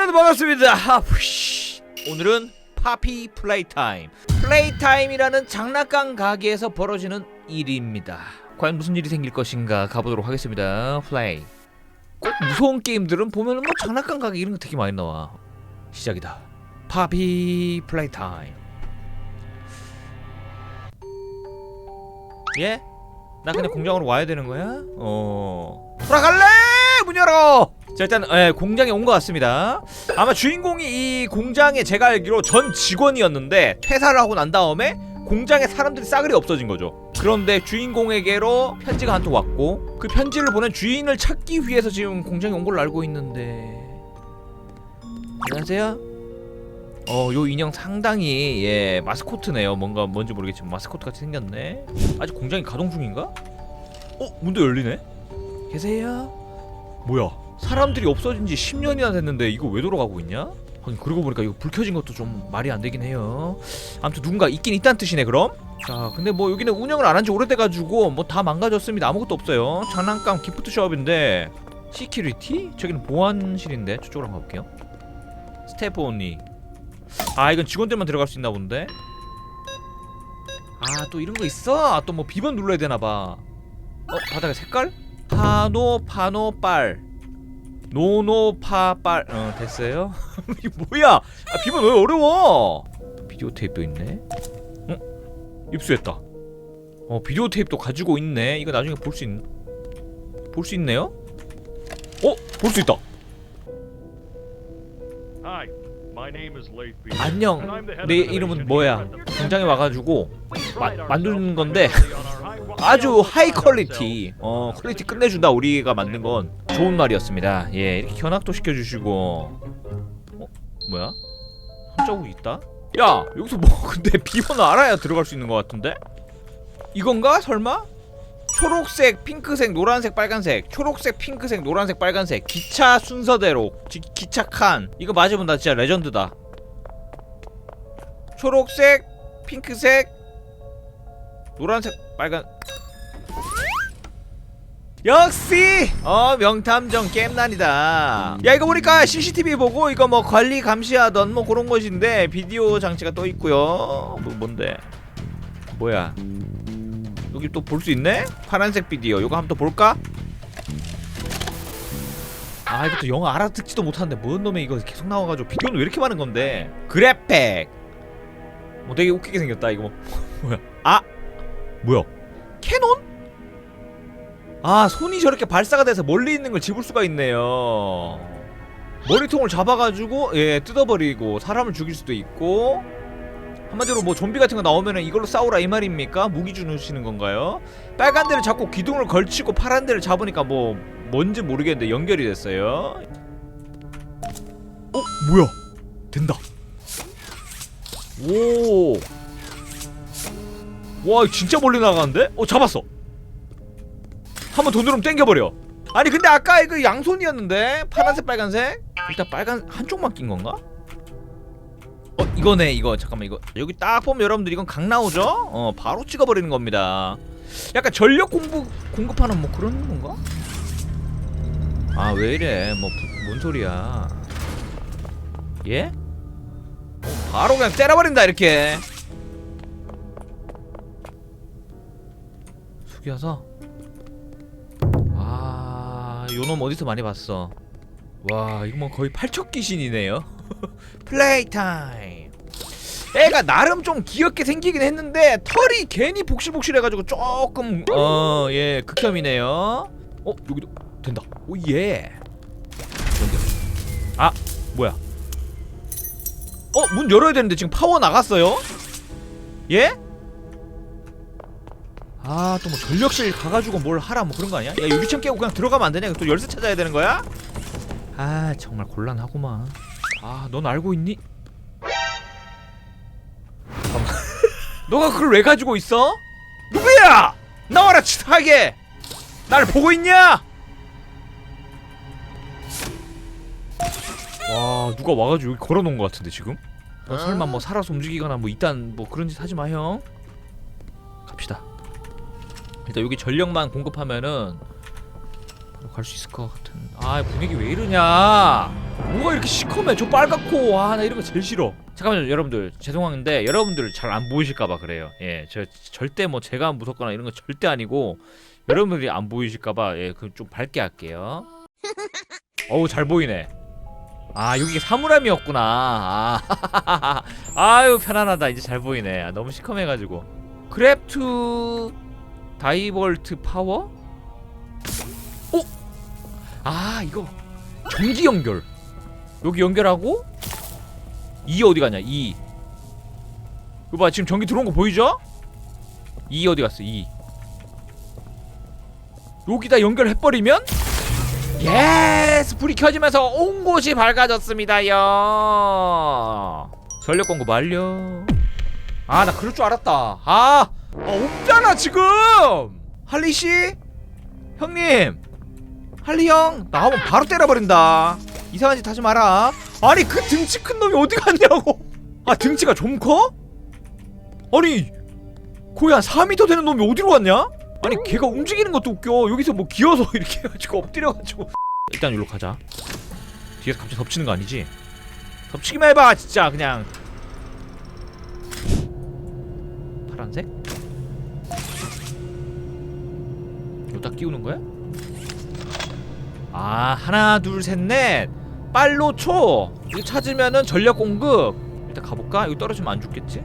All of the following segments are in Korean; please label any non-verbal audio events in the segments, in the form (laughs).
여러분 반갑습니다. 하푸시. 오늘은 파피 플레이 타임. 플레이 타임이라는 장난감 가게에서 벌어지는 일입니다. 과연 무슨 일이 생길 것인가 가보도록 하겠습니다. 플레이. 꼭 무서운 게임들은 보면은 뭐 장난감 가게 이런 거 되게 많이 나와. 시작이다. 파피 플레이 타임. 예? 나 그냥 공장으로 와야 되는 거야? 어. 돌아갈래! 문 열어! 자 일단 예, 공장에 온 것 같습니다. 아마 주인공이 이 공장에 제가 알기로 전 직원이었는데 퇴사를 하고 난 다음에 공장에 사람들이 싸그리 없어진 거죠. 그런데 주인공에게로 편지가 한 통 왔고 그 편지를 보낸 주인을 찾기 위해서 지금 공장에 온 걸로 알고 있는데 안녕하세요. 어, 요 인형 상당히 예 마스코트네요. 뭔가 뭔지 모르겠지만 마스코트 같이 생겼네. 아직 공장이 가동 중인가? 어, 문도 열리네. 계세요? 뭐야? 사람들이 없어진 지 10년이나 됐는데 이거 왜 돌아가고 있냐? 아니 그러고 보니까 이거 불 켜진 것도 좀 말이 안 되긴 해요. 아무튼 누군가 있긴 있다는 뜻이네 그럼. 자, 근데 뭐 여기는 운영을 안 한 지 오래돼가지고 뭐 다 망가졌습니다. 아무것도 없어요. 장난감 기프트숍인데 시큐리티? 저기는 보안실인데 저쪽으로 한번 가볼게요. 스태프 온리. 아 이건 직원들만 들어갈 수 있나 본데. 아 또 이런 거 있어? 아, 또뭐 비번 눌러야 되나 봐. 어 바닥에 색깔? 파노 파노 빨 노노 파빨 어 됐어요? (laughs) 이게 뭐야? 아 비번 왜 어려워? 비디오 테이프도 있네. 어? 입수했다. 어 비디오 테이프도 가지고 있네. 이거 나중에 볼 수 있... 볼 수 있네요? 어? 볼 수 있다. 안녕. 내 이름은 뭐야? 공장에 와가지고 마, 만드는 건데 아주 하이 퀄리티 어 퀄리티 끝내준다. 우리가 만든 건 좋은 말이었습니다. 예 이렇게 견학도 시켜주시고. 어 뭐야? 손자국이 있다? 야 여기서 뭐 (laughs) 근데 비번을 알아야 들어갈 수 있는 것 같은데? 이건가 설마? 초록색 핑크색 노란색 빨간색. 초록색 핑크색 노란색 빨간색. 기차 순서대로. 기, 기차 칸. 이거 맞으면 나 진짜. 레전드다. 초록색 핑크색 노란색 빨간. 역시! 어 명탐정 게임난이다. 야 이거 보니까 CCTV 보고 이거 뭐 관리 감시하던 뭐 그런 것인데 비디오 장치가 또 있고요. 뭐 뭔데? 뭐야? 여기 또 볼 수 있네? 파란색 비디오. 이거 한번 또 볼까? 아 이것도 영어 알아듣지도 못하는데 뭔 놈의 이거 계속 나와가지고 비디오는 왜 이렇게 많은 건데? 그래픽! 뭐 되게 웃기게 생겼다 이거 뭐. (laughs) 뭐야? 아 뭐야 캐논? 아 손이 저렇게 발사가 돼서 멀리 있는 걸 집을 수가 있네요 머리통을 잡아가지고 예 뜯어버리고 사람을 죽일 수도 있고 한마디로 뭐 좀비 같은 거 나오면은 이걸로 싸우라 이 말입니까? 무기 주시는 건가요? 빨간 데를 잡고 기둥을 걸치고 파란 데를 잡으니까 뭐 뭔지 모르겠는데 연결이 됐어요 어? 뭐야 된다 오. 와, 진짜 멀리 나가는데? 어, 잡았어. 한번 더 누르면 땡겨버려. 아니, 근데 아까 이거 양손이었는데? 파란색, 빨간색? 일단 빨간, 한쪽만 낀 건가? 어, 이거네, 이거. 잠깐만, 이거. 여기 딱 보면 여러분들 이건 각 나오죠? 어, 바로 찍어버리는 겁니다. 약간 전력 공급, 공급하는 뭐 그런 건가? 아, 왜 이래. 뭐, 부- 뭔 소리야. 예? 바로 그냥 때려버린다 이렇게 숙여서. 아 요놈 어디서 많이 봤어? 와 이거 뭐 거의 팔척 귀신이네요. 플레이 타임 애가 나름 좀 귀엽게 생기긴 했는데 털이 괜히 복실복실해가지고 조금 어 예 극혐이네요. 어 여기도 된다. 오예. 아 뭐야? 어? 문 열어야 되는데 지금 파워 나갔어요? 예? 아 또 뭐 전력실 가가지고 뭘 하라 뭐 그런 거 아니야? 야 유리창 깨고 그냥 들어가면 안 되냐? 또 열쇠 찾아야 되는 거야? 아 정말 곤란하구만 아 넌 알고 있니? 잠깐만 (laughs) 너가 그걸 왜 가지고 있어? 누구야? 나와라 치사하게 날 보고 있냐? 와 누가 와가지고 여기 걸어놓은 것 같은데 지금? 너 설마 뭐 살아서 움직이거나 뭐 이딴 뭐 그런 짓 하지 마 형. 갑시다. 일단 여기 전력만 공급하면은 바로 갈 수 있을 것 같은. 아 분위기 왜 이러냐? 뭐가 이렇게 시커매? 저 빨갛고. 와나 이런 거 제일 싫어. 잠깐만요 여러분들. 죄송한데 여러분들 잘 안 보이실까봐 그래요. 예 저 절대 뭐 제가 무섭거나 이런 거 절대 아니고 여러분들이 안 보이실까봐 예그좀 밝게 할게요. (laughs) 어우 잘 보이네. 아 여기 사물함이었구나. 아 (laughs) 아유 편안하다. 이제 잘 보이네. 아, 너무 시커매가지고. 크래프트 다이볼트 파워? 오! 아 이거 전기 연결. 여기 연결하고 이 어디 가냐? 이 이거 봐 지금 전기 들어온 거 보이죠? 이 어디 갔어? 이 여기다 연결해버리면 예스! 불이 켜지면서 온 곳이 밝아졌습니다요. 전력 공급 완료. 아나 그럴 줄 알았다. 아, 아 없잖아 지금! 할리 씨? 형님! 할리 형! 나오면 바로 때려버린다. 이상한 짓 하지 마라. 아니 그 등치 큰 놈이 어디 갔냐고! 아 등치가 좀 커? 아니 거의 한 4m 되는 놈이 어디로 갔냐? 아니 걔가 움직이는 것도 웃겨. 여기서 뭐 기어서 (laughs) 이렇게 해가지고 엎드려가지고. 일단 여기로 가자. 뒤에서 갑자기 덮치는 거 아니지? 덮치기만 해봐 진짜 그냥. 파란색? 끼우는 거야? 아 하나 둘 셋 넷 빨로 초 이거 찾으면은 전력 공급 일단 가볼까? 이거 떨어지면 안 죽겠지?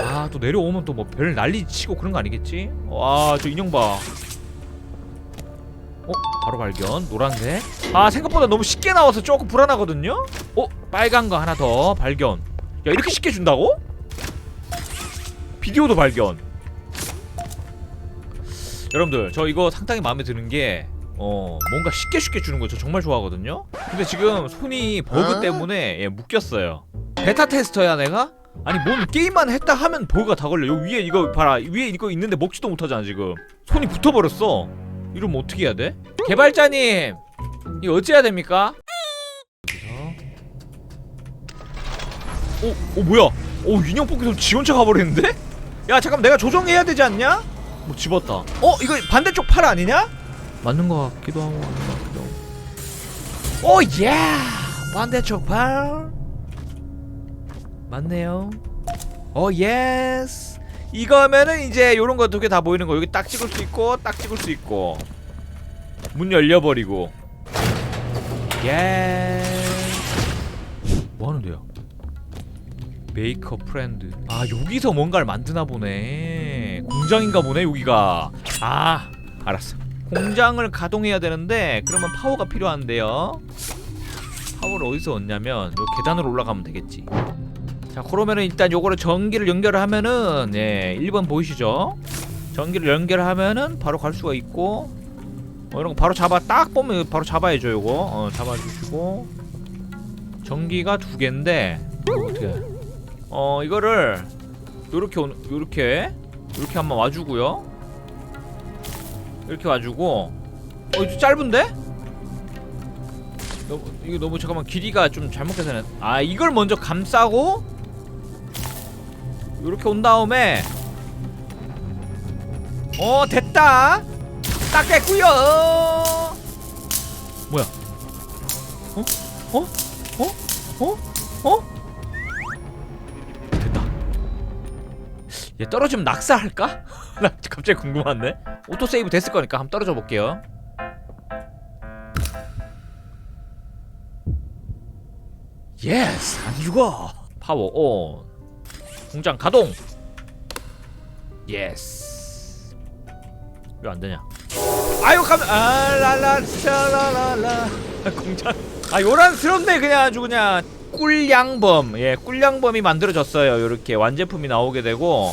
아 또 내려오면 또 뭐 별 난리 치고 그런 거 아니겠지? 와 저 인형 봐 어? 바로 발견 노란색 아 생각보다 너무 쉽게 나와서 조금 불안하거든요? 어? 빨간 거 하나 더 발견 야 이렇게 쉽게 준다고? 비디오도 발견 여러분들 저 이거 상당히 마음에 드는 게 어, 뭔가 쉽게 쉽게 주는 거 저 정말 좋아하거든요. 근데 지금 손이 버그 어? 때문에 예, 묶였어요. 베타 테스터야 내가? 아니 뭔 게임만 했다 하면 버그가 다 걸려. 여기 위에 이거 봐라. 위에 이거 있는데 먹지도 못하잖아 지금. 손이 붙어버렸어. 이러면 어떻게 해야 돼? 개발자님 이거 어찌해야 됩니까? 어? 어 뭐야? 어 인형 뽑기서 지원차 가버리는데? 야 잠깐 내가 조정해야 되지 않냐? 뭐 집었다. 어 이거 반대쪽 팔 아니냐? 맞는 것 같기도 하고 아닌 것 같기도 하고. 오 예! 반대쪽 팔. 맞네요. 오 예스. 이거면은 이제 요런 거 두 개 다 보이는 거 여기 딱 찍을 수 있고 딱 찍을 수 있고. 문 열려버리고. 예. 뭐 하는데요? 메이커 프렌드. 아 여기서 뭔가를 만드나 보네 공장인가 보네 여기가. 아 알았어. 공장을 가동해야 되는데 그러면 파워가 필요한데요. 파워를 어디서 얻냐면 요 계단으로 올라가면 되겠지. 자 그러면은 일단 요거를 전기를 연결을 하면은 예 1번 보이시죠? 전기를 연결하면은 바로 갈 수가 있고 어, 이런 거 바로 잡아 딱 보면 바로 잡아야죠 요거. 어 잡아주시고. 전기가 두 개인데 어떻게? 해? 어 이거를 요렇게 온- 요렇게 요렇게 한번 와주고요 이렇게 와주고 어 이거 짧은데? 너무 이거 너무 잠깐만 길이가 좀 잘못돼서는 아 이걸 먼저 감싸고 이렇게 온 다음에 어 됐다 딱 됐구요 뭐야 어? 어? 어? 어? 어? 얘 떨어지면 낙사할까? (laughs) 나 갑자기 궁금한데 오토 세이브 됐을 거니까 한번 떨어져 볼게요. 예스 안 죽어. 파워 온. 공장 가동. 예스. 왜 안 되냐? 아유 가면 아라라 샤라라라 공장 아 요란스럽네 그냥 아주 그냥 꿀양범 예 꿀양범이 만들어졌어요 요렇게 완제품이 나오게 되고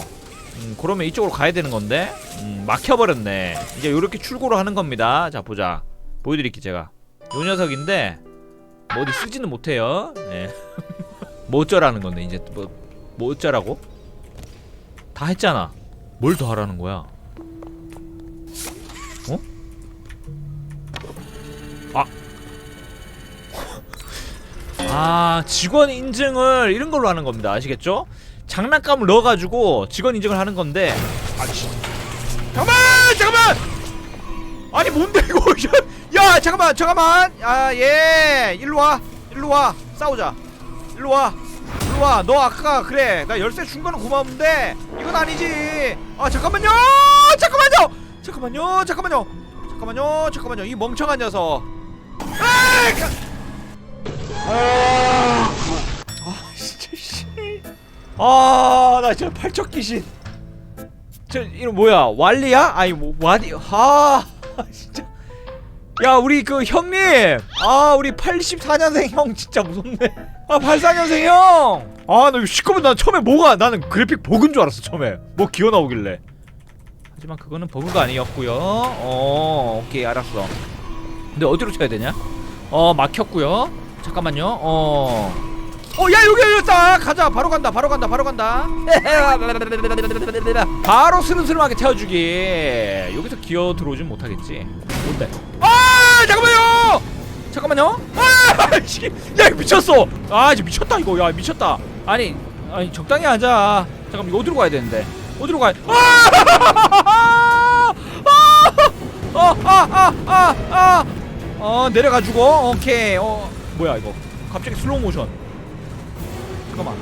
음, 그러면 이쪽으로 가야 되는 건데? 음, 막혀버렸네. 이제 요렇게 출고를 하는 겁니다. 자 보자. 보여드릴게 제가. 요 녀석인데 뭐 어디 쓰지는 못해요. 예. (laughs) 뭐 어쩌라는 건데 이제 뭐, 뭐 어쩌라고? 다 했잖아. 뭘 더 하라는 거야? 어? 아. (laughs) 아 직원 인증을 이런 걸로 하는 겁니다. 아시겠죠? 장난감을 넣어가지고 직원 인증을 하는 건데. 아 진... 잠깐만! 잠깐만! 아니 뭔데 이거? (laughs) 야 잠깐만 잠깐만! 아예. 일로 와. 일로 와. 싸우자. 일로 와. 일로 와너 아까 그래. 나 열쇠 준 거는 고마운데 이건 아니지. 아 잠깐만요! 잠깐만요! 잠깐만요! 잠깐만요! 잠깐만요! 잠깐만요. 이 멍청한 녀석. 아진 아 나 진짜 팔척 귀신. 저 이름 뭐야? 왈리야? 아니 뭐 와디 아 (laughs) 진짜. 야 우리 그 형님! 아 우리 84년생 형 진짜 무섭네. 아 84년생 형 아나 이거 시끄러워 나 처음에 뭐가 나는 그래픽 버그인 줄 알았어 처음에. 뭐 기어 나오길래. 하지만 그거는 버그가 아니었고요. 어 오케이 알았어. 근데 어디로 쳐야 되냐? 어 막혔고요. 잠깐만요. 어 어, 야, 여기 열렸다! 가자! 바로 간다, 바로 간다, 바로 간다! (laughs) 바로 스름스름하게 태워주기! 여기서 기어 들어오진 못하겠지? 뭔데? 아! 잠깐만요! 잠깐만요! 아! (laughs) 씨, 야, 이거 미쳤어! 아, 이제 미쳤다, 이거. 야, 미쳤다. 아니, 아니, 적당히 하자. 잠깐만, 이거 어디로 가야 되는데? 어디로 가야, 아! (laughs) 아! 아! 아! 아! 아! 어, 내려가지고, 오케이. 어, 뭐야, 이거. 갑자기 슬로우 모션. 잠깐만.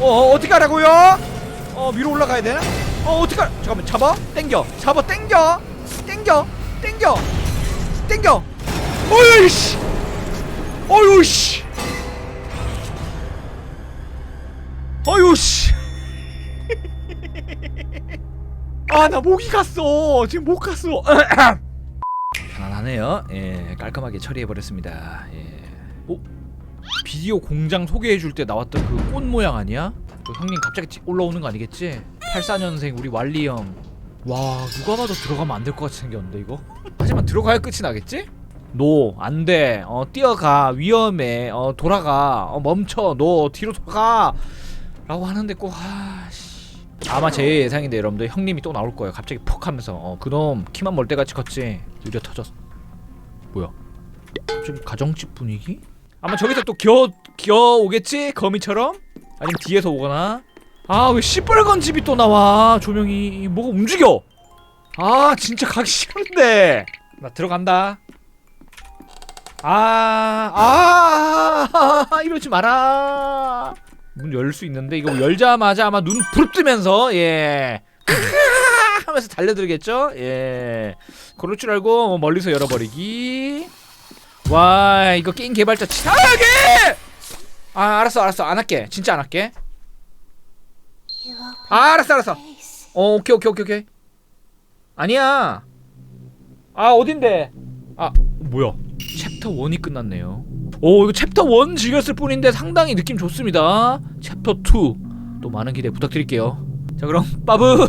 어, 어 어떻게 하라고요? 어 위로 올라가야 되나? 어 어떻게? 하... 잠깐만 잡아. 땡겨. 잡아. 땡겨. 땡겨. 땡겨. 땡겨. 어이 씨. 어이 씨. 어이 씨. (laughs) 아 나 목이 갔어. 지금 목 갔어. (clears throat) 편안하네요. 예, 깔끔하게 처리해 버렸습니다. 예. 오, 비디오 공장 소개해줄 때 나왔던 그 꽃 모양 아니야? 그 형님 갑자기 찌- 올라오는 거 아니겠지? 84년생 우리 왈리 형. 와 누가 봐도 들어가면 안 될 것 같이 생겼는데 이거? 하지만 들어가야 끝이 나겠지? 노 안 돼 어 뛰어가 위험해 어 돌아가 어 멈춰 너 뒤로 돌아가 라고 하는데 꼭 아 씨 아마 제 예상인데 여러분들 형님이 또 나올 거예요 갑자기 퍽 하면서 어 그놈 키만 멀때같이 컸지 느려 터졌어 뭐야 갑자기 가정집 분위기? 아마 저기서 또 기어 기어 오겠지? 거미처럼? 아니면 뒤에서 오거나? 아 왜 시뻘건 집이 또 나와? 조명이 뭐가 움직여? 아 진짜 가기 싫은데. 나 들어간다. 아, 아아 이러지 마라. 문 열 수 있는데 이거 열자마자 아마 눈 부릅뜨면서 예. (laughs) 하면서 달려들겠죠? 예. 그럴 줄 알고 뭐 멀리서 열어버리기 와 이거 게임 개발자 치사하게! 아 알았어 알았어. 안 할게. 진짜 안 할게. 아 알았어 알았어. 어 오케이 오케이 오케이 오케이. 아니야. 아 어딘데? 아 뭐야? 챕터 1이 끝났네요. 오 이거 챕터 1 즐겼을 뿐인데 상당히 느낌 좋습니다. 챕터 2 또 많은 기대 부탁드릴게요. 자 그럼 빠브